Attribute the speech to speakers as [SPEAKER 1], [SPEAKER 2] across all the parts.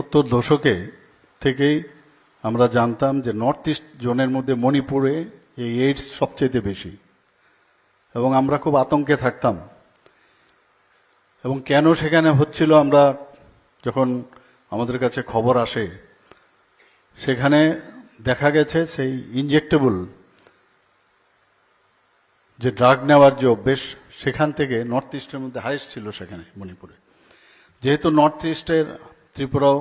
[SPEAKER 1] সত্তর দশকে থেকেই আমরা জানতাম যে নর্থ ইস্ট জোনের মধ্যে মণিপুরে এই এইডস সবচেয়ে বেশি। এবং আমরা খুব আতঙ্কে থাকতাম। এবং কেন সেখানে হচ্ছিল আমরা যখন আমাদের কাছে খবর আসে, সেখানে দেখা গেছে সেই ইনজেক্টেবল যে ড্রাগ নেওয়ার যে অভ্যেস, সেখান থেকে নর্থ ইস্টের মধ্যে হাইস্ট ছিল সেখানে মণিপুরে। যেহেতু নর্থ ইস্টের ত্রিপুরাও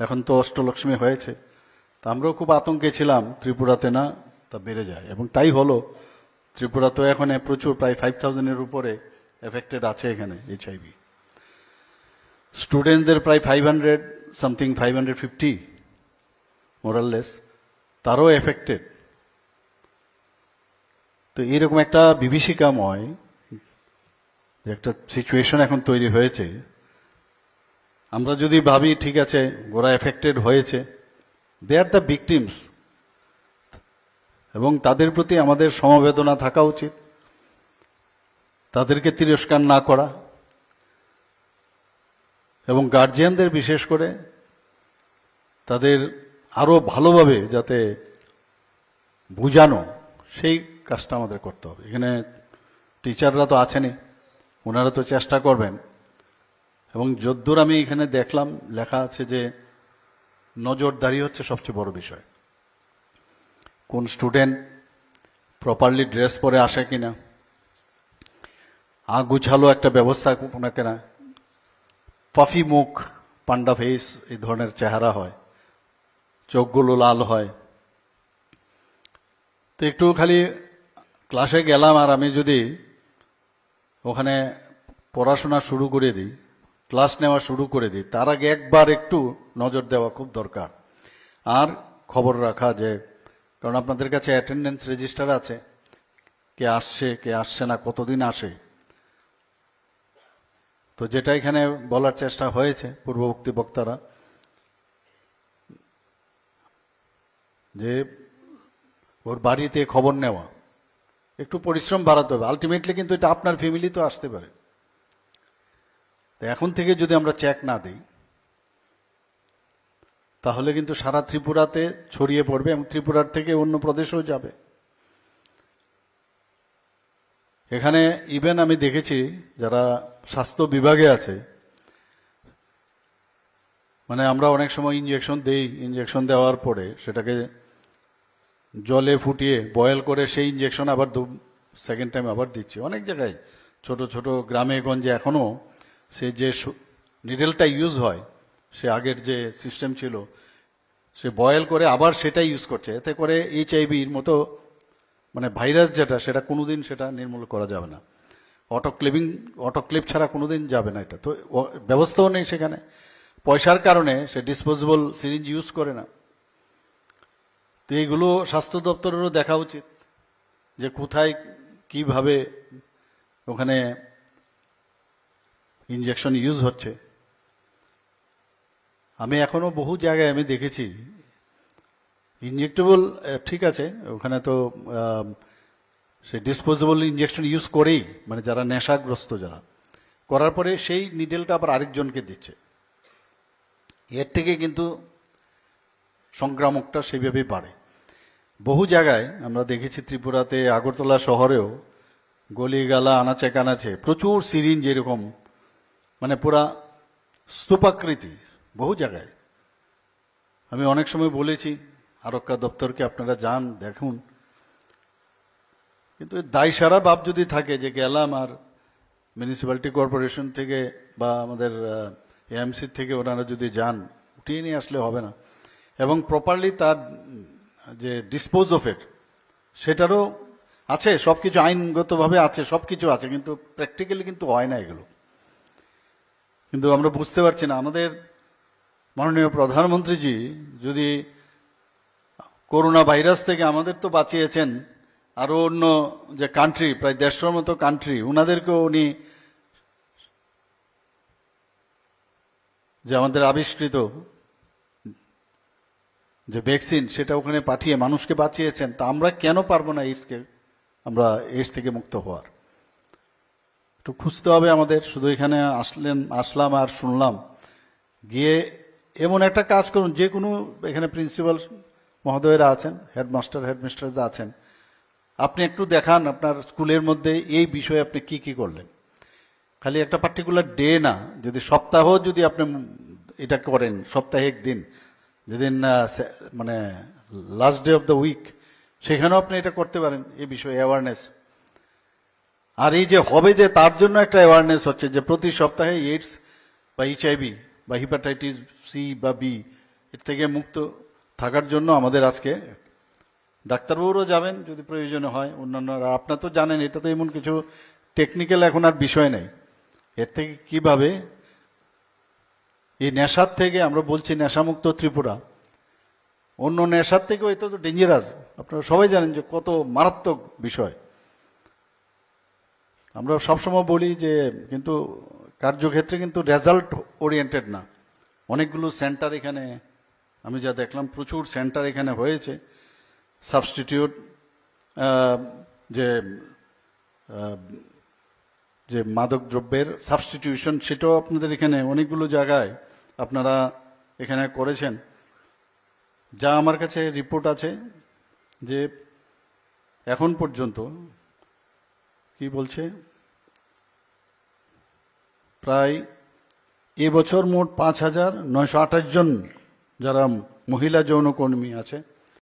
[SPEAKER 1] এখন তো অষ্টলক্ষ্মী হয়েছে। তা আমরাও খুব আতঙ্কে ছিলাম ত্রিপুরাতে না, তা বেড়ে যায়। এবং তাই হলো, ত্রিপুরা তো এখন প্রচুর, প্রায় ফাইভ থাউজেন্ডের উপরে এফেক্টেড আছে এখানে এইচআইভি স্টুডেন্টদের প্রায় five hundred something five hundred fifty more or less তারও এফেক্টেড তো এরকম একটা বিভীষিকাময় একটা সিচুয়েশন এখন তৈরি হয়েছে আমরা যদি ভাবি, ঠিক আছে ওরা এফেক্টেড হয়েছে দে আর দ্য ভিকটিমস এবং তাদের প্রতি আমাদের সমবেদনা থাকা উচিত। তাদেরকে তিরস্কার না করা। এবং গার্জিয়ানদের বিশেষ করে তাদের আরও ভালোভাবে যাতে বুঝানো, সেই কাজটা আমাদের করতে হবে। এখানে টিচাররা তো আছেনই, ওনারা তো চেষ্টা করবেন। এবং যদ্দূর আমি এখানে দেখলাম, লেখা আছে যে নজরদারি হচ্ছে সবচেয়ে বড় বিষয়। কোন স্টুডেন্ট প্রপারলি ড্রেস পরে আসে কিনা আগুছালো একটা ব্যবস্থা ওনাকে না পাফি মুখ, পান্ডা ফেস এই ধরনের চেহারা হয়, চোখগুলো লাল হয়। তো একটু খালি ক্লাসে গেলাম আর আমি যদি ওখানে পড়াশোনা শুরু করে দিই ক্লাস নেওয়া শুরু করে দিই, তার আগে একবার একটু নজর দেওয়া খুব দরকার। আর খবর রাখা যে, কারণ আপনাদের কাছে অ্যাটেন্ডেন্স রেজিস্টার আছে, কে আসছে কে আসছে না, কতদিন আসে। তো যেটা এখানে বলার চেষ্টা হয়েছে পূর্ববর্তী বক্তারা, যে ওর বাড়িতে খবর নেওয়া, একটু পরিশ্রম বাড়াতে হবে। আলটিমেটলি কিন্তু এটা আপনার ফ্যামিলি তো আসতে পারে। তো এখন থেকে যদি আমরা চেক না দিই, তাহলে কিন্তু সারা ত্রিপুরাতে ছড়িয়ে পড়বে এবং ত্রিপুরার থেকে অন্য প্রদেশেও যাবে। এখানে ইভেন আমি দেখেছি যারা স্বাস্থ্য বিভাগে আছে মানে আমরা অনেক সময় ইঞ্জেকশন দেই ইঞ্জেকশন দেওয়ার পরে সেটাকে জলে ফুটিয়ে বয়েল করে সেই ইঞ্জেকশন আবার দু সেকেন্ড টাইম আবার দিচ্ছে। অনেক জায়গায়, ছোট ছোট গ্রামে গঞ্জে এখনও সে যে নিডেলটা ইউজ হয়, সে আগের যে সিস্টেম ছিল, সে বয়েল করে আবার সেটাই ইউজ করছে। এতে করে এইচআইভির মতো মানে ভাইরাস যেটা, সেটা কোনোদিন সেটা নির্মূল করা যাবে না। অটোক্লিপিং অটোক্লিপ ছাড়া কোনোদিন যাবে না এটা। তো ব্যবস্থাও নেই সেখানে। পয়সার কারণে সে ডিসপোজেবল সিরিঞ্জ ইউজ করে না। তো এইগুলো স্বাস্থ্য দপ্তরেরও দেখা উচিত যে কোথায় কীভাবে ওখানে ইঞ্জেকশন ইউজ হচ্ছে। আমি এখনও বহু জায়গায় আমি দেখেছি। ইনজেক্টেবল ঠিক আছে, ওখানে তো সে ডিসপোজেবল ইঞ্জেকশন ইউজ করেই মানে যারা নেশাগ্রস্ত যারা। করার পরে সেই নিডেলটা আবার আরেকজনকে দিচ্ছে। এর থেকে কিন্তু সংক্রামকটা সেইভাবেই বাড়ে। বহু জায়গায় আমরা দেখেছি ত্রিপুরাতে, আগরতলা শহরেও গলিগালা, আনাচে কানাচে প্রচুর সিরিঞ্জ এরকম মানে পুরা স্তূপাকৃতি, বহু জায়গায়। আমি অনেক সময় বলেছি, আরক্ষা দপ্তরকে আপনারা যান, দেখুন। কিন্তু দায় সারা ভাব যদি থাকে যে গেলাম আর মিউনিসিপ্যালিটি কর্পোরেশন থেকে বা আমাদের এএমসি থেকে ওনারা যদি যান, উঠিয়ে নিয়ে আসলে হবে না। এবং প্রপারলি তার যে ডিসপোজ অফ এট সেটারও আছে সব কিছু আইনগতভাবে আছে সব কিছু আছে, কিন্তু প্র্যাকটিক্যালি কিন্তু হয় না এগুলো। কিন্তু আমরা বুঝতে পারছি না। আমাদের মাননীয় প্রধানমন্ত্রীজি যদি করোনা ভাইরাস থেকে আমাদের তো বাঁচিয়েছেন আরও অন্য যে কান্ট্রি প্রায় দেড়শোর মতো কান্ট্রি উনাদেরকেও উনি যে আমাদের আবিষ্কৃত যে ভ্যাকসিন সেটা ওখানে পাঠিয়ে মানুষকে বাঁচিয়েছেন, তা আমরা কেন পারব না এইডসকে আমরা এইডস থেকে মুক্ত হওয়ার। একটু খুঁজতে হবে আমাদের, শুধু এখানে আসলেন, আসলাম আর শুনলাম। গিয়ে এমন একটা কাজ করুন, যে কোনো এখানে প্রিন্সিপাল মহোদয়েরা আছেন, হেডমাস্টার হেডমিস্টাররা আছেন, আপনি একটু দেখান আপনার স্কুলের মধ্যে এই বিষয়ে আপনি কি কি করলেন। খালি একটা পার্টিকুলার ডে না, যদি সপ্তাহ যদি আপনি এটা করেন সপ্তাহে একদিন যেদিন মানে last day of the week সেখানেও আপনি এটা করতে পারেন এই বিষয়ে অ্যাওয়ারনেস আর এই যে হবে যে তার জন্য একটা অ্যাওয়ারনেস হচ্ছে যে প্রতি সপ্তাহে এইডস বা এইচআইভি বা হিপাটাইটিস সি বা বি এর থেকে মুক্ত থাকার জন্য আমাদের আজকে ডাক্তারবাবুরও যাবেন যদি প্রয়োজন হয়, অন্যান্যরা আপনার তো জানেন, এটা তো এমন কিছু টেকনিক্যাল এখন আর বিষয় নেই। এর থেকে কীভাবে এই নেশার থেকে, আমরা বলছি নেশামুক্ত ত্রিপুরা। অন্য নেশার থেকেও এটা তো ডেঞ্জারাস আপনারা সবাই জানেন যে কত মারাত্মক বিষয়। আমরা সবসময় বলি যে কিন্তু কার্যক্ষেত্রে কিন্তু রেজাল্ট ওরিয়েন্টেড না। অনেকগুলো সেন্টার এখানে, আমি যা দেখলাম প্রচুর সেন্টার এখানে হয়েছে। সাবস্টিটিউট যে যে মাদক দ্রব্যের সাবস্টিটিউশন সেটাও আপনাদের এখানে অনেকগুলো জায়গায় আপনারা এখানে করেছেন। যা আমার কাছে রিপোর্ট আছে যে এখন পর্যন্ত কি বলছে? প্রায় এবছর মোট পাঁচ হাজার নয়শো আঠাশ জন যারা মহিলা যৌনকর্মী আছে